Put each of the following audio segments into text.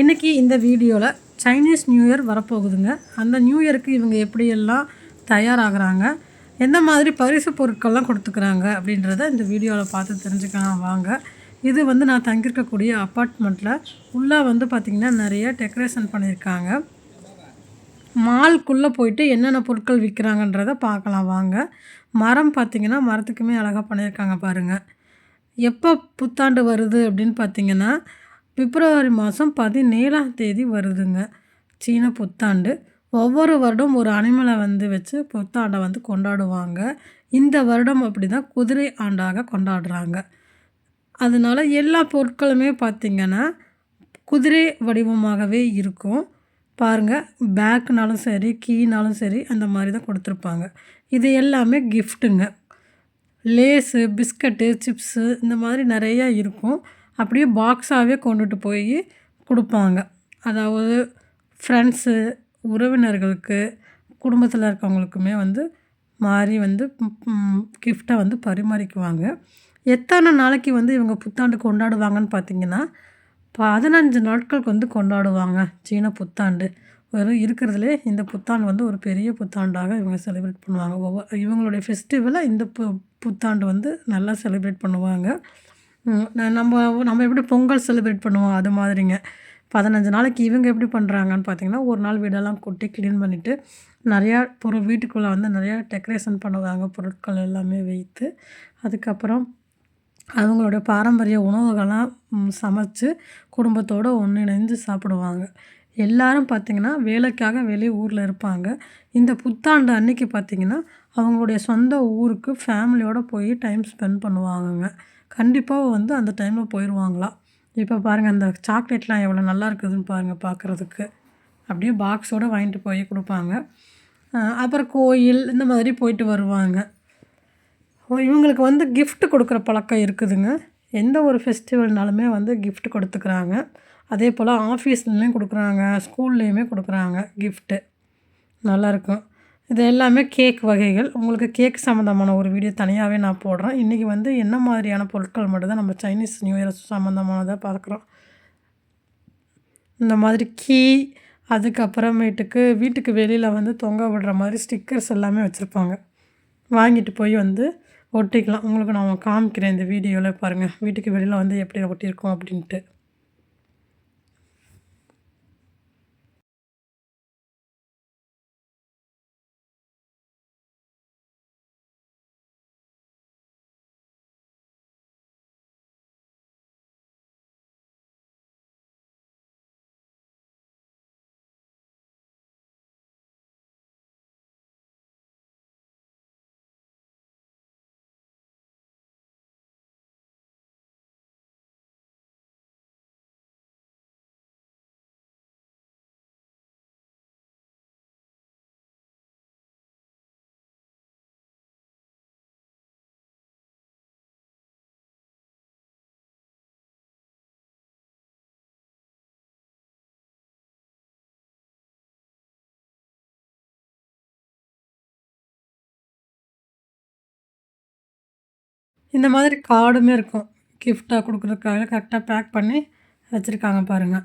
இன்றைக்கி இந்த வீடியோவில் சைனீஸ் நியூ இயர் வரப்போகுதுங்க. அந்த நியூ இயருக்கு இவங்க எப்படியெல்லாம் தயாராகிறாங்க? எந்த மாதிரி பரிசு பொருட்கள்லாம் கொடுத்துக்கிறாங்க? அப்படின்றத இந்த வீடியோவில் பார்த்து தெரிஞ்சுக்கலாம் வாங்க. இது வந்து நான் தங்கியிருக்கக்கூடிய அப்பார்ட்மெண்ட்டில் உள்ளே வந்து பார்த்திங்கன்னா நிறைய டெக்கரேஷன் பண்ணியிருக்காங்க. மால்குள்ளே போயிட்டு என்னென்ன பொருட்கள் விற்கிறாங்கன்றத பார்க்கலாம் வாங்க. மரம் பார்த்திங்கன்னா மரத்துக்குமே அழகாக பண்ணியிருக்காங்க பாருங்கள் எப்போ புத்தாண்டு வருது அப்படின்னு பார்த்தீங்கன்னா பிப்ரவரி மாதம் பதினேழாம் தேதி வருதுங்க. சீன புத்தாண்டு. ஒவ்வொரு வருடம் ஒரு அனிமலை வந்து வச்சு புத்தாண்டை வந்து கொண்டாடுவாங்க. இந்த வருடம் அப்படி தான் குதிரை ஆண்டாக கொண்டாடுறாங்க. அதனால எல்லா பொருட்களுமே பார்த்திங்கன்னா குதிரை வடிவமாகவே இருக்கும். பாருங்கள் பேக்குனாலும் சரி கீனாலும் சரி அந்த மாதிரி தான் கொடுத்துருப்பாங்க. இது எல்லாமே கிஃப்ட்டுங்க லேஸு பிஸ்கட்டு சிப்ஸு இந்த மாதிரி நிறையா இருக்கும். அப்படியே பாக்ஸாகவே கொண்டுட்டு போய் கொடுப்பாங்க. அதாவது ஃப்ரெண்ட்ஸு உறவினர்களுக்கு குடும்பத்தில் இருக்கவங்களுக்குமே வந்து மாறி வந்து கிஃப்ட்டை வந்து பரிமாறிக்குவாங்க. எத்தனை நாளைக்கு வந்து இவங்க புத்தாண்டு கொண்டாடுவாங்கன்னு பார்த்தீங்கன்னா பதினஞ்சு நாட்களுக்கு வந்து கொண்டாடுவாங்க சீன புத்தாண்டு. வெறும் இருக்கிறதுலே இந்த புத்தாண்டு வந்து ஒரு பெரிய புத்தாண்டாக இவங்க செலிப்ரேட் பண்ணுவாங்க. ஒவ்வொரு இவங்களுடைய ஃபெஸ்டிவலை இந்த பு புத்தாண்டு வந்து நல்லா செலிப்ரேட் பண்ணுவாங்க. நம்ம நம்ம எப்படி பொங்கல் செலிப்ரேட் பண்ணுவோம் அது மாதிரிங்க. பதினஞ்சு நாளைக்கு இவங்க எப்படி பண்ணுறாங்கன்னு பார்த்தீங்கன்னா ஒரு நாள் வீடெல்லாம் கொட்டி க்ளீன் பண்ணிவிட்டு நிறையா பொருள் வீட்டுக்குள்ளே வந்து நிறையா டெக்கரேஷன் பண்ணுவாங்க பொருட்கள் எல்லாமே வைத்து. அதுக்கப்புறம் அவங்களுடைய பாரம்பரிய உணவுகள்லாம் சமைச்சு குடும்பத்தோடு ஒன்றிணைந்து சாப்பிடுவாங்க. எல்லாரும் பார்த்திங்கன்னா வேலைக்காக வெளியே ஊரில் இருப்பாங்க. இந்த புத்தாண்டு அன்னைக்கு பார்த்திங்கன்னா அவங்களுடைய சொந்த ஊருக்கு ஃபேமிலியோடு போய் டைம் ஸ்பெண்ட் பண்ணுவாங்கங்க. கண்டிப்பாக வந்து அந்த டைமில் போயிடுவாங்களாம் இப்போ பாருங்கள் அந்த சாக்லேட்லாம் எவ்வளோ நல்லா இருக்குதுன்னு பாருங்கள் பார்க்குறதுக்கு அப்படியே பாக்ஸோடு வாங்கிட்டு போய் கொடுப்பாங்க. அப்புறம் கோயில் இந்த மாதிரி போயிட்டு வருவாங்க. இவங்களுக்கு வந்து கிஃப்ட் கொடுக்குற பழக்கம் இருக்குதுங்க. எந்த ஒரு ஃபெஸ்டிவல்னாலுமே வந்து கிஃப்ட் கொடுத்துக்கிறாங்க. அதே போல் ஆஃபீஸ்லேயும் கொடுக்குறாங்க ஸ்கூல்லேயுமே கொடுக்குறாங்க கிஃப்ட்டு நல்லாயிருக்கும் இது எல்லாமே கேக் வகைகள். உங்களுக்கு கேக் சம்மந்தமான ஒரு வீடியோ தனியாகவே நான் போடுறேன். இன்றைக்கி வந்து என்ன மாதிரியான பொருட்கள் மட்டும்தான் நம்ம சைனீஸ் நியூ இயர் சம்மந்தமானதாக பார்க்குறோம். இந்த மாதிரி கீ அதுக்கப்புறமேட்டுக்கு வீட்டுக்கு வெளியில் வந்து தொங்க விடுற மாதிரி ஸ்டிக்கர்ஸ் எல்லாமே வச்சுருப்பாங்க. வாங்கிட்டு போய் வந்து ஒட்டிக்கலாம். உங்களுக்கு நான் காமிக்கிறேன் இந்த வீடியோவில் பாருங்கள் வீட்டுக்கு வெளியில் வந்து எப்படி ஒட்டியிருக்கோம் அப்படின்ட்டு. இந்த மாதிரி கார்டுமே இருக்கும். கிஃப்டாக கொடுக்குறதுக்காக கரெக்டாக பேக் பண்ணி வச்சுருக்காங்க பாருங்கள்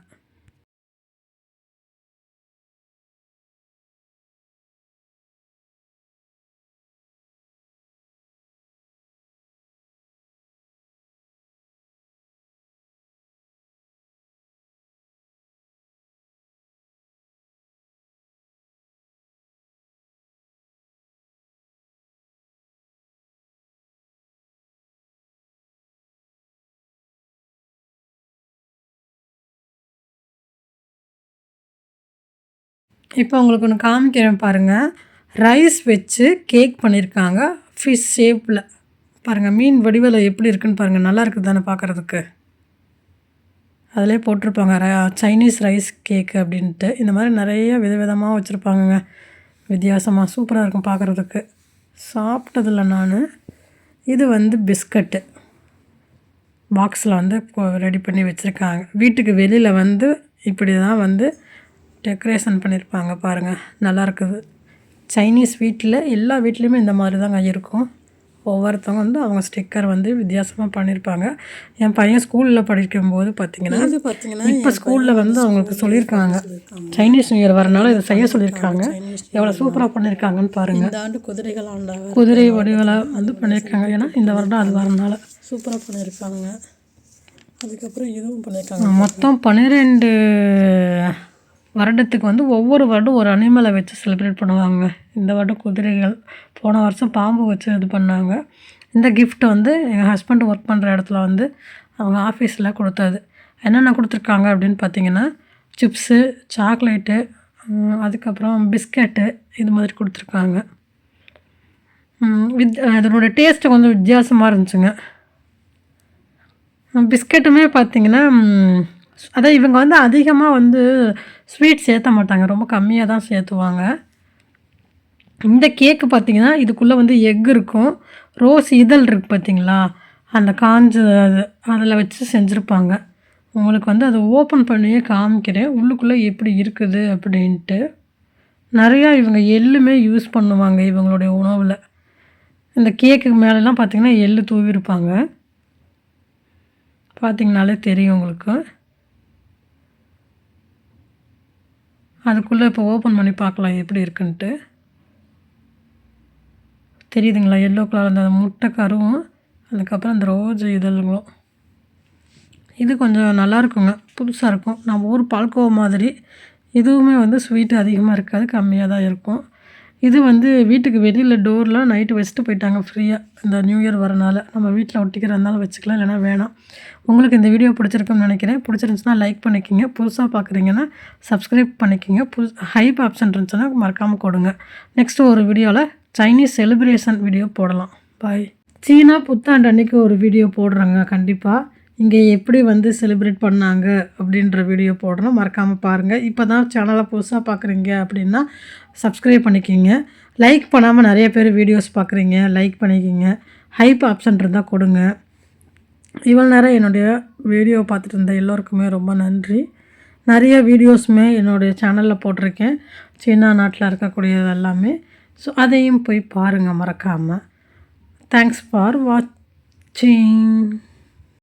இப்போ உங்களுக்கு ஒன்று காமிக்கிறேன் பாருங்கள் ரைஸ் வச்சு கேக் பண்ணியிருக்காங்க ஃபிஷ் ஷேப்பில் பாருங்கள் மீன் வடிவில் எப்படி இருக்குன்னு பாருங்கள் நல்லா இருக்குது தானே பார்க்குறதுக்கு அதிலே போட்டிருப்பாங்க. ர சைனீஸ் ரைஸ் கேக்கு அப்படின்ட்டு. இந்த மாதிரி நிறைய விதவிதமாக வச்சுருப்பாங்கங்க. வித்தியாசமாக சூப்பராக இருக்கும் பார்க்குறதுக்கு சாப்பிட்டதில்ல நான் இது வந்து பிஸ்கட்டு பாக்ஸில் வந்து ரெடி பண்ணி வச்சுருக்காங்க. வீட்டுக்கு வெளியில் வந்து இப்படி தான் வந்து டெக்கரேஷன் பண்ணியிருப்பாங்க பாருங்கள் நல்லா இருக்குது சைனீஸ் வீட்டில் எல்லா வீட்லேயுமே இந்த மாதிரி தாங்க இருக்கும். ஒவ்வொருத்தவங்க வந்து அவங்க ஸ்டிக்கர் வந்து வித்தியாசமாக பண்ணியிருப்பாங்க என் பையன் ஸ்கூலில் படிக்கும்போது பார்த்தீங்கன்னா இது பார்த்தீங்கன்னா இப்போ ஸ்கூலில் வந்து அவங்களுக்கு சொல்லியிருக்காங்க சைனீஸ் நியூ இயர் வரனால இதை செய்ய சொல்லியிருக்காங்க எவ்வளோ சூப்பராக பண்ணியிருக்காங்கன்னு பாருங்கள் இந்த ஆண்டு குதிரைகள் ஆண்டாக குதிரை வடிவில் வந்து பண்ணியிருக்காங்க ஏன்னா இந்த வருடம் அது வரனால. சூப்பராக பண்ணியிருக்காங்க அதுக்கப்புறம் இதுவும் பண்ணியிருக்காங்க மொத்தம் பன்னிரெண்டு வருடத்துக்கு வந்து ஒவ்வொரு வருடம் ஒரு அனிமலை வச்சு செலிப்ரேட் பண்ணுவாங்க. இந்த வருடம் குதிரைகள் போன வருஷம் பாம்பு வச்சு இது பண்ணாங்க. இந்த gift வந்து எங்கள் ஹஸ்பண்ட் ஒர்க் பண்ணுற இடத்துல வந்து அவங்க ஆஃபீஸில் கொடுத்தது. என்னென்ன கொடுத்துருக்காங்க அப்படின்னு பார்த்தீங்கன்னா சிப்ஸு சாக்லேட்டு அதுக்கப்புறம் பிஸ்கெட்டு இது மாதிரி கொடுத்துருக்காங்க. வித் அதனோட டேஸ்ட்டு கொஞ்சம் வித்தியாசமாக இருந்துச்சுங்க. பிஸ்கெட்டுமே பார்த்தீங்கன்னா அதான் இவங்க வந்து அதிகமாக வந்து ஸ்வீட் சேர்த்த மாட்டாங்க. ரொம்ப கம்மியாக தான் சேர்த்துவாங்க. இந்த கேக்கு பார்த்தீங்கன்னா இதுக்குள்ளே வந்து எக் இருக்கும். ரோஸ் இதழ் இருக்குது பார்த்தீங்களா அந்த காஞ்ச அது அதில் வச்சு செஞ்சுருப்பாங்க. உங்களுக்கு வந்து அதை ஓப்பன் பண்ணியே காமிக்கிறேன். உள்ளுக்குள்ளே எப்படி இருக்குது அப்படின்ட்டு. நிறையா இவங்க எள்ளுமே யூஸ் பண்ணுவாங்க இவங்களுடைய உணவில். இந்த கேக்கு மேலெலாம் பார்த்திங்கன்னா எள்ளு தூவிருப்பாங்க. பார்த்திங்கனாலே தெரியும் உங்களுக்கு. அதுக்குள்ளே இப்போ ஓப்பன் பண்ணி பார்க்கலாம் எப்படி இருக்குன்ட்டு. தெரியுதுங்களா? எல்லோ கலர் அந்த முட்டை கருவும் அதுக்கப்புறம் அந்த ரோஜ் இதழ்களும். இது கொஞ்சம் நல்லா இருக்குங்க. புதுசாக இருக்கும். நம்ம ஊர் பால்கோவா மாதிரி. இதுவுமே வந்து ஸ்வீட் அதிகமாக இருக்காது கம்மியாக தான் இருக்கும். இது வந்து வீட்டுக்கு வெளியில் டோர்லாம் நைட்டு வச்சுட்டு போயிட்டாங்க ஃப்ரீயாக இந்த நியூ இயர் வரனால. நம்ம வீட்டில் ஒட்டிக்கிறதுனால வச்சுக்கலாம் இல்லைனா வேணாம். உங்களுக்கு இந்த வீடியோ பிடிச்சிருக்குன்னு நினைக்கிறேன். பிடிச்சிருந்துச்சுன்னா லைக் பண்ணிக்கிங்க. புதுசாக பார்க்குறீங்கன்னா சப்ஸ்கிரைப் பண்ணிக்கிங்க. புது ஹைப் ஆப்ஷன் இருந்துச்சுன்னா மறக்காமல் கொடுங்க. நெக்ஸ்ட்டு ஒரு வீடியோவில் சைனீஸ் செலிப்ரேஷன் வீடியோ போடலாம். பாய் சீனா புத்தாண்டு அன்றைக்கி ஒரு வீடியோ போடுறேங்க. கண்டிப்பாக இங்கே எப்படி வந்து செலிப்ரேட் பண்ணாங்க அப்படின்ற வீடியோ போடுறோம் மறக்காமல் பாருங்கள் இப்போ தான் சேனலை புதுசாக பார்க்குறீங்க அப்படின்னா சப்ஸ்கிரைப் பண்ணிக்கிங்க. லைக் பண்ணாமல் நிறைய பேர் வீடியோஸ் பார்க்குறீங்க லைக் பண்ணிக்கிங்க. ஹைப் ஆப்ஷன் இருந்தால் கொடுங்க. இவ்வளோ நேரம் என்னுடைய வீடியோ பார்த்துட்டு இருந்த எல்லோருக்குமே ரொம்ப நன்றி. நிறைய வீடியோஸுமே என்னுடைய சேனலில் போட்டிருக்கேன். சீனா நாட்டில் இருக்கக்கூடியது எல்லாமே. ஸோ அதையும் போய் பாருங்கள் மறக்காமல் தேங்க்ஸ் ஃபார் வாட்சிங்